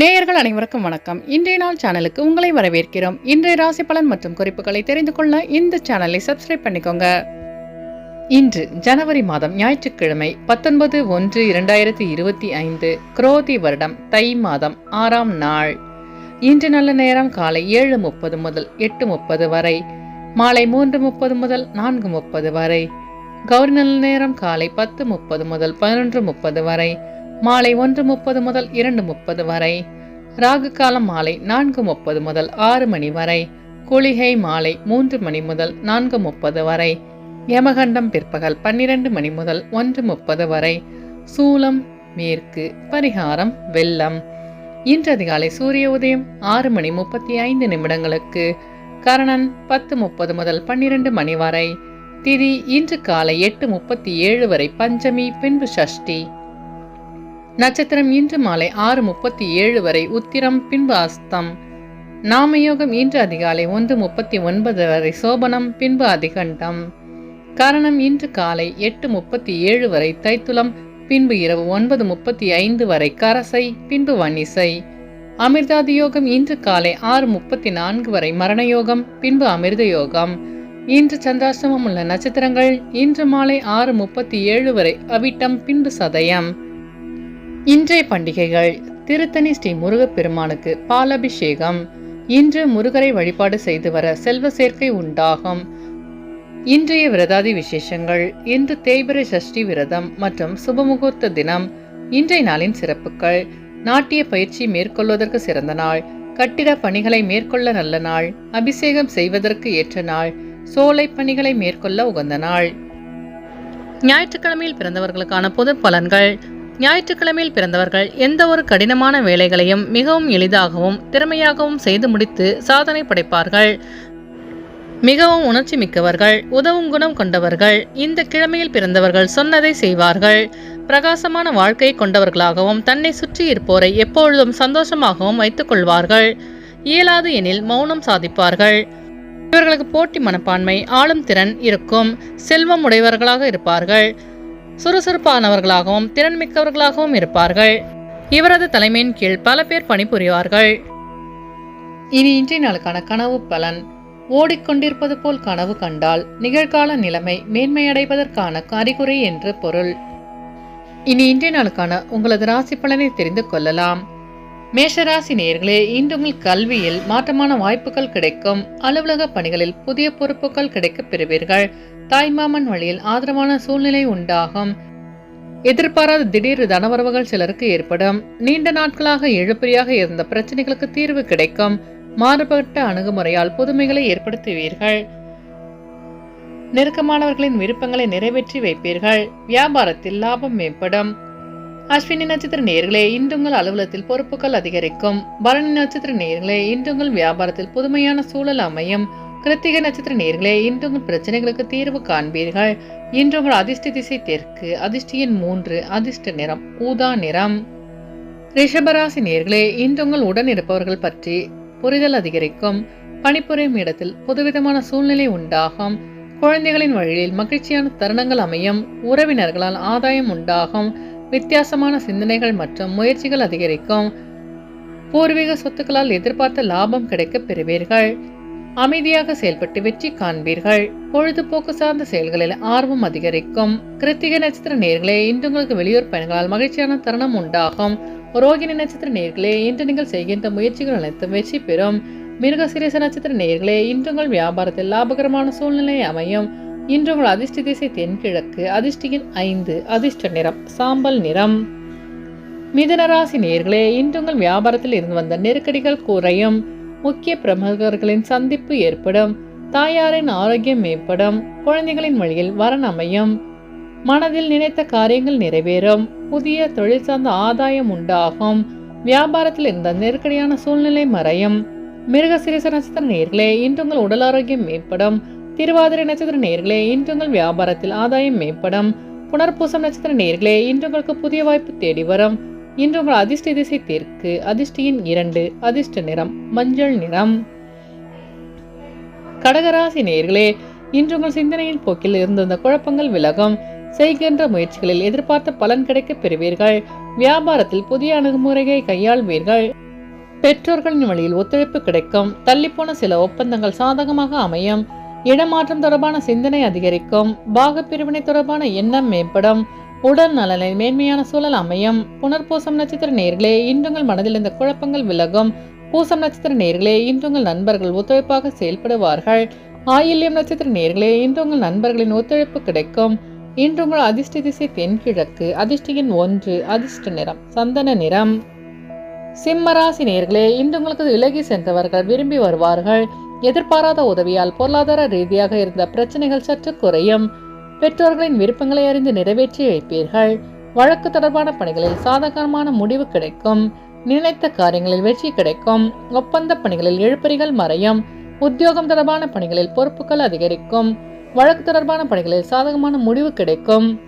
நேயர்கள் அனைவருக்கும் வணக்கம். இன்றைய நாள் சேனலுக்கு உங்களை வரவேற்கிறோம். இன்றைய ராசி பலன் மற்றும் குறிப்புகளை தெரிந்து கொள்ள இந்த சேனலை சப்ஸ்கிரைப் பண்ணிக்கோங்க. இன்று ஜனவரி மாதம் ஞாயிற்றுக்கிழமை பத்தொன்பது ஒன்று இரண்டாயிரத்தி இருபத்தி ஐந்து குரோதி வருடம் தை மாதம் ஆறாம் நாள். இன்று நல்ல நேரம் காலை ஏழு முப்பது முதல் எட்டு முப்பது வரை மாலை மூன்று முப்பது முதல் நான்கு முப்பது வரை கௌரி நல்ல நேரம் காலை பத்து முப்பது முதல் பதினொன்று முப்பது வரை மாலை ஒன்று முப்பது முதல் இரண்டு முப்பது வரை ராகு காலம் மாலை நான்கு முப்பது முதல் ஆறு மணி வரை குளிகை மாலை மூன்று மணி முதல் நான்கு முப்பது வரை யமகண்டம் பிற்பகல் பன்னிரண்டு மணி முதல் ஒன்று முப்பது வரை சூலம் மேற்கு பரிகாரம் வெள்ளம். இன்று அதிகாலை சூரிய உதயம் ஆறு மணி முப்பத்தி ஐந்து நிமிடங்களுக்கு கரணன் பத்து முப்பது முதல் பன்னிரண்டு மணி வரை திதி இன்று காலை எட்டு முப்பத்தி ஏழு வரை பஞ்சமி பின்பு சஷ்டி நட்சத்திரம் இன்று மாலை ஆறு முப்பத்தி ஏழு வரை உத்திரம் பின்பு அஸ்தம். நாமயோகம் இன்று அதிகாலை ஒன்று முப்பத்தி ஒன்பது வரை சோபனம் பின்பு அதிகண்டம். காரணம் இன்று காலை எட்டு முப்பத்தி ஏழு வரை தைத்துலம் பின்பு இரவு ஒன்பது முப்பத்தி ஐந்து வரை கரசை பின்பு வன்னிசை. அமிர்தாதி யோகம் இன்று காலை ஆறு முப்பத்தி நான்கு வரை மரணயோகம் பின்பு அமிர்த யோகம் இன்று சந்திராசிரமம் உள்ள நட்சத்திரங்கள் இன்று மாலை ஆறு முப்பத்தி ஏழு வரை அவிட்டம் பின்பு சதயம். இன்றைய பண்டிகைகள் திருத்தணி ஸ்ரீ முருகப்பெருமானுக்கு பாலபிஷேகம். இன்று முருகரை வழிபாடு செய்து வர செல்வ சேர்க்கை உண்டாகும். இன்றைய விரதாதி விசேஷங்கள் இன்று தேய்பிரை சஷ்டி விரதம் மற்றும் சுபமுகூர்த்த தினம் இன்றைய நாளின் சிறப்புகள் நாட்டிய பயிற்சி மேற்கொள்வதற்கு சிறந்த நாள் கட்டிட பணிகளை மேற்கொள்ள நல்ல நாள் அபிஷேகம் செய்வதற்கு ஏற்ற நாள் சோலை பணிகளை மேற்கொள்ள உகந்த நாள். ஞாயிற்றுக்கிழமையில் பிறந்தவர்களுக்கான பொது பலன்கள் ஞாயிற்றுக்கிழமையில் பிறந்தவர்கள் எந்த ஒரு கடினமான வேலைகளையும் மிகவும் எளிதாகவும் திறமையாகவும் செய்து முடித்து சாதனை படைப்பார்கள். மிகவும் உணர்ச்சி மிக்கவர்கள் உதவும் குணம் கொண்டவர்கள் இந்த கிழமையில் பிறந்தவர்கள் சொன்னதை செய்வார்கள். பிரகாசமான வாழ்க்கை கொண்டவர்களாகவும் தன்னை சுற்றி இருப்போரை எப்பொழுதும் சந்தோஷமாகவும் வைத்துக் கொள்வார்கள். இயலாது எனில் மௌனம் சாதிப்பார்கள். இவர்களுக்கு போட்டி மனப்பான்மை ஆளும் திறன் இருக்கும். செல்வம் உடையவர்களாக இருப்பார்கள். சுறுசுறுப்பானவர்களாகவும் திறன்மிக்கவர்களாகவும் இருப்பார்கள். இவரது தலைமையின் கீழ் பல பேர் பணிபுரிவார்கள். இனி இன்றைய நாளுக்கான கனவு பலன். ஓடிக்கொண்டிருப்பது போல் கனவு கண்டால் நிகழ்கால நிலைமை மேன்மையடைவதற்கான அறிகுறி என்று பொருள். இனி இன்றைய நாளுக்கான உங்களது ராசி பலனை தெரிந்து கொள்ளலாம். மேஷராசி நேயர்களே இன்று உங்கள் கல்வியில் மாற்றமான வாய்ப்புகள் கிடைக்கும். அலுவலக பணிகளில் புதிய பொறுப்புகள் கிடைக்கப் பெறுவீர்கள். தாய்மாமன் வழியில் ஆதரவான சூழ்நிலை உண்டாகும். எதிர்பாராத திடீர் தனவரவுகள் சிலருக்கு ஏற்படும். நீண்ட நாட்களாக இழுபறியாக இருந்த பிரச்சனைகளுக்கு தீர்வு கிடைக்கும். மாறுபட்ட அணுகுமுறையால் புதுமைகளை ஏற்படுத்துவீர்கள். நெருக்கமானவர்களின் விருப்பங்களை நிறைவேற்றி வைப்பீர்கள். வியாபாரத்தில் லாபம் மேம்படும். அஸ்வினி நட்சத்திர நேர்களே இன்று உங்கள் அலுவலகத்தில் பொறுப்புகள் அதிகரிக்கும். பரணி நட்சத்திர நேர்களே இன்று உங்கள் வியாபாரத்தில் புதுமையான சூழல் அமையும். கிருத்திகை நட்சத்திர நேர்களே இன்று உங்கள் பிரச்சனைகளுக்கு தீர்வு காண்பீர்கள். இன்று உங்கள் அதிர்ஷ்ட திசை தெற்கு அதிர்ஷ்டியின் மூன்று அதிர்ஷ்ட நிறம் ஊதா நிறம். ரிஷபராசி நேர்களே இன்று உங்கள் உடன் இருப்பவர்கள் பற்றி புரிதல் அதிகரிக்கும். பணிபுரியும் இடத்தில் புதுவிதமான சூழ்நிலை உண்டாகும். குழந்தைகளின் வழியில் மகிழ்ச்சியான தருணங்கள் அமையும். உறவினர்களால் ஆதாயம் உண்டாகும். வித்தியாசமான சிந்தனைகள் மற்றும் முயற்சிகள் அதிகரிக்கும். பூர்வீக சொத்துக்களால் எதிர்பார்த்த லாபம் கிடைக்கப் பெறுவீர்கள். அமைதியாக செயல்பட்டு வெற்றி காண்பீர்கள். பொழுதுபோக்கு சார்ந்த செயல்களில் ஆர்வம் அதிகரிக்கும். கிருத்திகை நட்சத்திர நேர்களே இன்று உங்களுக்கு வெளியூர் பயணங்களால் மகிழ்ச்சியான தருணம் உண்டாகும். ரோகிணி நட்சத்திர நேர்களே இன்று நீங்கள் செய்கின்ற முயற்சிகள் அனைத்தும் வெற்றி பெறும். மிருகசிரேச நட்சத்திர நேர்களே இன்று உங்கள் வியாபாரத்தில் லாபகரமான சூழ்நிலை அமையும். இன்று உங்கள் அதிர்ஷ்ட திசை தென்கிழக்கு அதிர்ஷ்டியின் ஐந்து அதிர்ஷ்ட நிறம் சாம்பல் நிறம். மிதனராசி நேர்களே இன்று உங்கள் வியாபாரத்தில் இருந்து வந்த நெருக்கடிகள் குறையும். முக்கிய பிரமுகர்களின் சந்திப்பு ஏற்படும். தாயாரின் ஆரோக்கியம் மேம்படும். குழந்தைகளின் வழியில் வரன் அமையும். மனதில் நினைத்த காரியங்கள் நிறைவேறும். புதிய தொழில் சார்ந்த ஆதாயம் உண்டாகும். வியாபாரத்தில் இருந்த நெருக்கடியான சூழ்நிலை மறையும். மிருகசிரிச நட்சத்திர நேர்களே இன்று உங்கள் உடல் ஆரோக்கியம் மேம்படும். திருவாதிரை நட்சத்திர நேர்களே இன்று உங்கள் வியாபாரத்தில் ஆதாயம் மேம்படும். புனர்பூசம் நட்சத்திர நேர்களே இன்று உங்களுக்கு புதிய வாய்ப்பு தேடி வரும். இன்று உங்கள் அதிர்ஷ்ட திசை தெற்கு அதிர்ஷ்டியின் இரண்டு அதிர்ஷ்ட நிறம் மஞ்சள் நிறம். கடகராசி நேர்களே இன்று உங்கள் சிந்தனையின் போக்கில் இருந்த குழப்பங்கள் விலகும். செய்கின்ற முயற்சிகளில் எதிர்பார்த்த பலன் கிடைக்கப் பெறுவீர்கள். வியாபாரத்தில் புதிய அணுகுமுறையை கையாள்வீர்கள். பெற்றோர்களின் வழியில் ஒத்துழைப்பு கிடைக்கும். தள்ளிப்போன சில ஒப்பந்தங்கள் சாதகமாக அமையும். இடமாற்றம் தொடர்பான சிந்தனை அதிகரிக்கும் பாகப்பிரிவினை தொடர்பான எண்ணம் மேம்படும் உடல் நலனில் மேன்மையான சூழல் அமையும். புனர்பூசம் நட்சத்திர நேர்களே இன்றுங்கள் மனதில் இருந்த குழப்பங்கள் விலகும். பூசம் நட்சத்திர நேர்களே இன்றுங்கள் நண்பர்கள் ஒத்துழைப்பாக செயல்படுவார்கள். ஆயில்யம் நட்சத்திர நேர்களே இன்றுங்கள் நண்பர்களின் ஒத்துழைப்பு கிடைக்கும். இன்றுங்கள் அதிர்ஷ்ட திசை தென்கிழக்கு அதிர்ஷ்டியின் ஒன்று அதிர்ஷ்ட நிறம் சந்தன நிறம். சிம்மராசி நேர்களே இன்று உங்களுக்கு விலகி சென்றவர்கள் விரும்பி வருவார்கள். எதிர்பாராத உதவியால் பொருளாதார ரீதியாக இருந்த பிரச்சனைகள் சற்று குறையும். பெற்றோர்களின் விருப்பங்களை அறிந்து நிறைவேற்றி வைப்பீர்கள். வழக்கு தொடர்பான பணிகளில் சாதகமான முடிவு கிடைக்கும். நினைத்த காரியங்களில் வெற்றி கிடைக்கும். ஒப்பந்த பணிகளில் இழுப்பறிகள் மறையும். உத்தியோகம் தொடர்பான பணிகளில் பொறுப்புகள் அதிகரிக்கும். வழக்கு தொடர்பான பணிகளில் சாதகமான முடிவு கிடைக்கும்.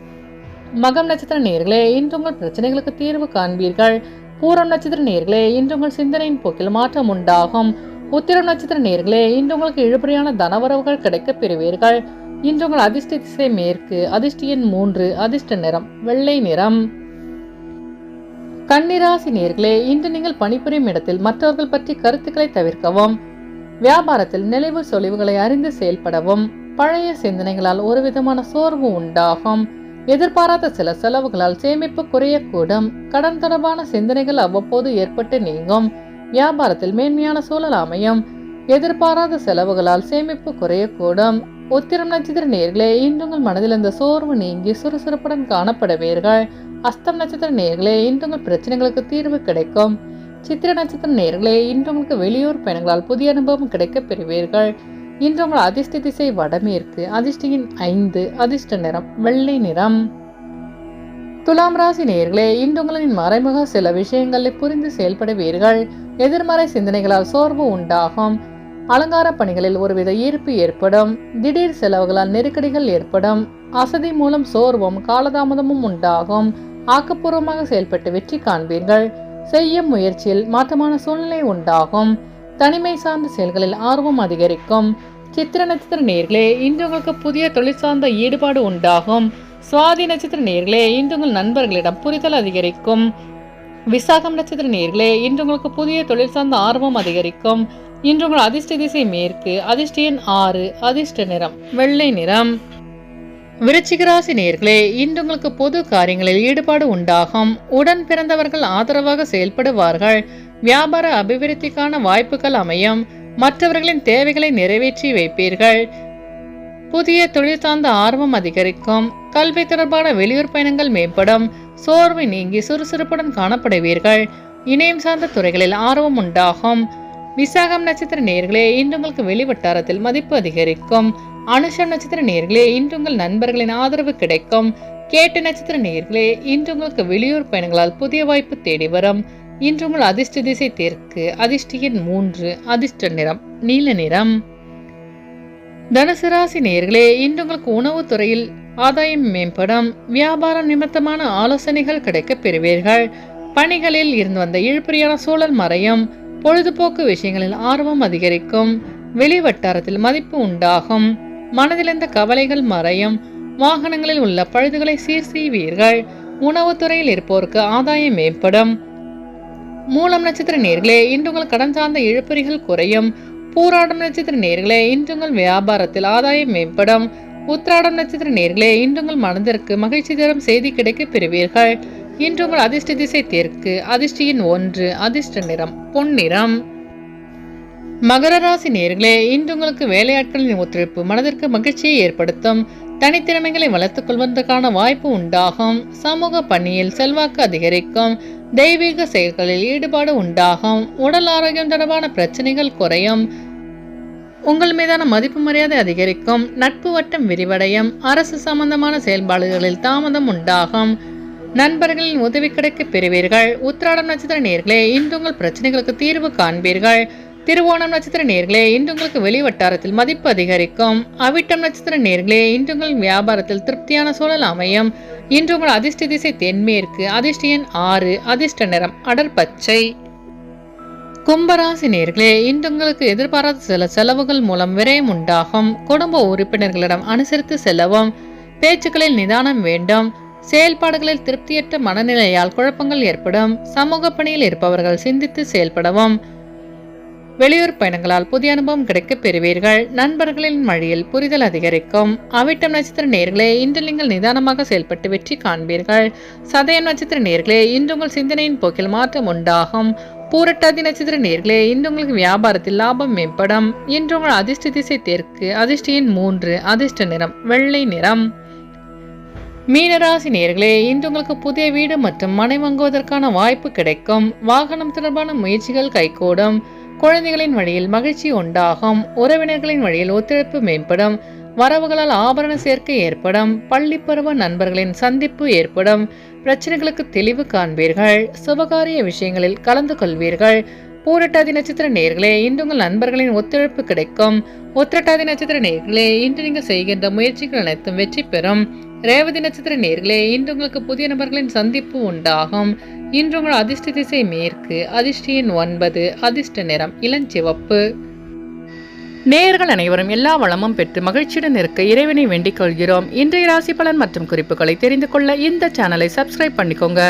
மகம் நட்சத்திர நேர்களே இன்று உங்கள் பிரச்சனைகளுக்கு தீர்வு காண்பீர்கள். பூரம் நட்சத்திர நேர்களே இன்று உங்கள் சிந்தனையின் போக்கில் மாற்றம் உண்டாகும். உத்திர நட்சத்திர நேர்களே இன்று உங்களுக்கு இழுபறியான தனவரவுகள் கிடைக்கப் பெறுவீர்கள். இன்று உங்கள் அதிர்ஷ்ட திசை மேற்கு அதிர்ஷ்ட எண் மூன்று அதிர்ஷ்ட நிறம் வெள்ளை நிறம். கன்னிராசி நேர்களே இன்று நீங்கள் பணிபுரியும் இடத்தில் மற்றவர்கள் பற்றி கருத்துக்களை தவிர்க்கவும் வியாபாரத்தில் நிலைவு சொலிவுகளை அறிந்து செயல்படவும் பழைய சிந்தனைகளால் ஒரு விதமான சோர்வு உண்டாகும். எதிர்பாராத சில செலவுகளால் சேமிப்பு குறையக்கூடும். கடன் தொடர்பான சிந்தனைகள் அவ்வப்போது ஏற்பட்டு நீங்கும். வியாபாரத்தில் மேன்மையான சூழல் அமையும். எதிர்பாராத செலவுகளால் சேமிப்பு குறையக்கூடும். உத்திரம் நட்சத்திர நேர்களே இன்று உங்கள் மனதில் இந்த சோர்வு நீங்கி சுறுசுறுப்புடன் காணப்படுவீர்கள். அஸ்தம் நட்சத்திர நேர்களே இன்று உங்கள் பிரச்சனைகளுக்கு தீர்வு கிடைக்கும். சித்திர நட்சத்திர நேர்களே இன்று உங்களுக்கு வெளியூர் பயணங்களால் புதிய அனுபவம் கிடைக்கப் பெறுவீர்கள். இன்று உங்கள் அதிர்ஷ்ட திசை வடமேற்கு அதிர்ஷ்டியின் ஐந்து அதிர்ஷ்ட நிறம் வெள்ளை நிறம். துலாம் ராசி நேர்களே இன்று உங்களின் மறைமுக சில விஷயங்களை புரிந்து செயல்படுவீர்கள். எதிர்மறை சிந்தனைகளால் சோர்வு உண்டாகும். அலங்கார பணிகளில் ஒருவித ஈர்ப்பு ஏற்படும். திடீர் செலவுகளால் நெருக்கடிகள் ஏற்படும். அசதி மூலம் சோர்வும் காலதாமதமும் உண்டாகும். ஆக்கப்பூர்வமாக செயல்பட்டு வெற்றி காண்பீர்கள். செய்யும் முயற்சியில் மாற்றமான சூழ்நிலை உண்டாகும். தனிமை சார்ந்த செயல்களில் ஆர்வம் அதிகரிக்கும். சித்திர நட்சத்திர நேர்களே இன்று உங்களுக்கு புதிய தொழில் சார்ந்த ஈடுபாடு உண்டாகும். சுவாதி நட்சத்திர நேர்களே இன்று உங்கள் நண்பர்களிடம் புரிதல் அதிகரிக்கும். விசாகம் நட்சத்திர நேர்களே இன்று உங்களுக்கு புதிய தொழில் சார்ந்த ஆர்வம் அதிகரிக்கும். இன்று உங்கள் அதிர்ஷ்ட திசை மேற்கு அதிர்ஷ்ட எண் ஆறு அதிர்ஷ்ட நிறம் வெள்ளை நிறம். விருச்சிகராசி நேர்களே இன்று உங்களுக்கு பொது காரியங்களில் ஈடுபாடு உண்டாகும். உடன் பிறந்தவர்கள் ஆதரவாக செயல்படுவார்கள். வியாபார அபிவிருத்திக்கான வாய்ப்புகள் அமையும். மற்றவர்களின் தேவைகளை நிறைவேற்றி வைப்பீர்கள். புதிய தொழில் சார்ந்த ஆர்வம் அதிகரிக்கும். கல்வி தொடர்பான வெளியூர் பயணங்கள் மேம்படும். சோர்வை நீங்கி சுறுசுறுப்புடன் காணப்படுவீர்கள். இணையம் சார்ந்த துறைகளில் ஆர்வம் உண்டாகும். விசாகம் நட்சத்திர நேர்களே இன்று உங்களுக்கு வெளிவட்டாரத்தில் மதிப்பு அதிகரிக்கும். அனுஷம் நட்சத்திர நேர்களே இன்று உங்கள் நண்பர்களின் ஆதரவு கிடைக்கும். கேட்டு நட்சத்திர நேர்களே இன்று உங்களுக்கு வெளியூர் பயணங்களால் புதிய வாய்ப்பு தேடி வரும். இன்று உங்கள் அதிர்ஷ்ட திசை தெற்கு அதிர்ஷ்டியின் மூன்று அதிர்ஷ்ட நிறம் நீல நிறம். தனுசு ராசி நேர்களே இன்று உங்களுக்கு உணவுத் துறையில் ஆதாயம் மேம்படும். வியாபாரம் நிமித்தமான ஆலோசனைகள் கிடைக்க பெறுவீர்கள். பணிகளில் இருந்து வந்த இழுபறியான சூழல் மறையும். பொழுதுபோக்கு விஷயங்களில் ஆர்வம் அதிகரிக்கும். வெளி வட்டாரத்தில் மதிப்பு உண்டாகும். மனதிலிருந்த கவலைகள் மறையும். வாகனங்களில் உள்ள பழுதுகளை சீர் செய்வீர்கள். உணவுத்துறையில் இருப்போருக்கு ஆதாயம் மேம்படும். மூலம் நட்சத்திர நேர்களே இன்று உங்கள் கடன் சார்ந்த இழுப்பறிகள் குறையும். பூராடம் நட்சத்திர நேர்களே இன்று உங்கள் வியாபாரத்தில் ஆதாயம் மேம்படும். உத்திராடம் நட்சத்திர நேர்களே இன்று உங்கள் மனதிற்கு மகிழ்ச்சி தரும் செய்தி கிடைக்கப் பெறுவீர்கள். இன்று உங்கள் அதிர்ஷ்ட திசை தெற்கு அதிர்ஷ்டியின் ஒன்று அதிர்ஷ்ட நிறம் பொன்னிறம் மகர ராசி நேர்களே இன்று உங்களுக்கு வேலையாட்களின் ஒத்துழைப்பு மனதிற்கு மகிழ்ச்சியை ஏற்படுத்தும். தனித்திறமைகளை வளர்த்துக் கொள்வதற்கான வாய்ப்பு உண்டாகும். சமூக பணியில் செல்வாக்கு அதிகரிக்கும். தெய்வீக செயல்களில் ஈடுபாடு உண்டாகும். உடல் ஆரோக்கியம் தொடர்பான பிரச்சனைகள் குறையும். உங்கள் மீதான மதிப்பு மரியாதை அதிகரிக்கும் நட்பு வட்டம் விரிவடையும் அரசு சம்பந்தமான செயல்பாடுகளில் தாமதம் உண்டாகும். நண்பர்களின் உதவி கிடைக்கப் பெறுவீர்கள் உத்திராடம் நட்சத்திர நேர்களே இன்று உங்கள் பிரச்சனைகளுக்கு தீர்வு காண்பீர்கள். திருவோணம் நட்சத்திர நேர்களே இன்று உங்களுக்கு வெளி வட்டாரத்தில் மதிப்பு அதிகரிக்கும். அவிட்டம் நட்சத்திர நேர்களே இன்று உங்கள் வியாபாரத்தில் திருப்தியான சூழல் அமையும். இன்று உங்கள் அதிர்ஷ்ட திசை தென்மேற்கு அதிர்ஷ்ட எண் ஆறு அதிர்ஷ்ட நிறம் அடர் பச்சை. கும்பராசி நேர்களே இன்று உங்களுக்கு எதிர்பாராத சில செலவுகள் மூலம் விரயம் உண்டாகும். குடும்ப உறுப்பினர்களிடம் அனுசரித்து செல்லவும் பேச்சுக்களில் நிதானம் வேண்டும் செயல்பாடுகளில் திருப்தியற்ற மனநிலையால் குழப்பங்கள் ஏற்படும் சமூக பணியில் இருப்பவர்கள் சிந்தித்து செயல்படவும் வெளியூர் பயணங்களால் புதிய அனுபவம் கிடைக்கப் பெறுவீர்கள். நண்பர்களின் வழியில் புரிதல் அதிகரிக்கும். அவிட்டம் நட்சத்திர நேர்களே இன்று நீங்கள் நிதானமாக செயல்பட்டு வெற்றி காண்பீர்கள். சதயம் நட்சத்திர நேர்களே இன்று உங்கள் சிந்தனையின் போக்கில் மாற்றம் உண்டாகும். பூரட்டாதி நட்சத்திர நேர்களே இன்று உங்களுக்கு வியாபாரத்தில் லாபம் மேம்படும். இன்று உங்கள் அதிர்ஷ்ட திசை தெற்கு அதிர்ஷ்டியின் மூன்று அதிர்ஷ்ட நிறம் வெள்ளை நிறம். மீனராசி நேர்களே இன்று உங்களுக்கு புதிய வீடு மற்றும் மனை வாங்குவதற்கான வாய்ப்பு கிடைக்கும். வாகனம் தொடர்பான முயற்சிகள் கைகூடும். குழந்தைகளின் வழியில் மகிழ்ச்சி உண்டாகும். உறவினர்களின் வழியில் ஒத்துழைப்பு மேம்படும். வரவுகளால் ஆபரண சேர்க்கை ஏற்படும். பள்ளி பருவ நண்பர்களின் சந்திப்பு ஏற்படும். பிரச்சனைகளுக்கு தெளிவு காண்பீர்கள். சுபகாரிய விஷயங்களில் கலந்து கொள்வீர்கள். பூரட்டாதி நட்சத்திர நேர்களே இன்று உங்கள் நண்பர்களின் ஒத்துழைப்பு கிடைக்கும். உத்திரட்டாதி நட்சத்திர நேர்களே இன்று நீங்கள் செய்கின்ற முயற்சிகள் அனைத்தும் வெற்றி பெறும். ரேவதி நட்சத்திர நேர்களே இன்று உங்களுக்கு புதிய நபர்களின் சந்திப்பு உண்டாகும். இன்று உங்கள் அதிர்ஷ்ட திசை மேற்கு அதிர்ஷ்ட எண் ஒன்பது அதிர்ஷ்ட நிறம் இளஞ்சிவப்பு. நேயர்கள் அனைவரும் எல்லா வளமும் பெற்று மகிழ்ச்சியுடன் இருக்க இறைவனை வேண்டிக் கொள்கிறோம். இன்றைய ராசி பலன் மற்றும் குறிப்புகளை தெரிந்து கொள்ள இந்த சேனலை சப்ஸ்கிரைப் பண்ணிக்கோங்க.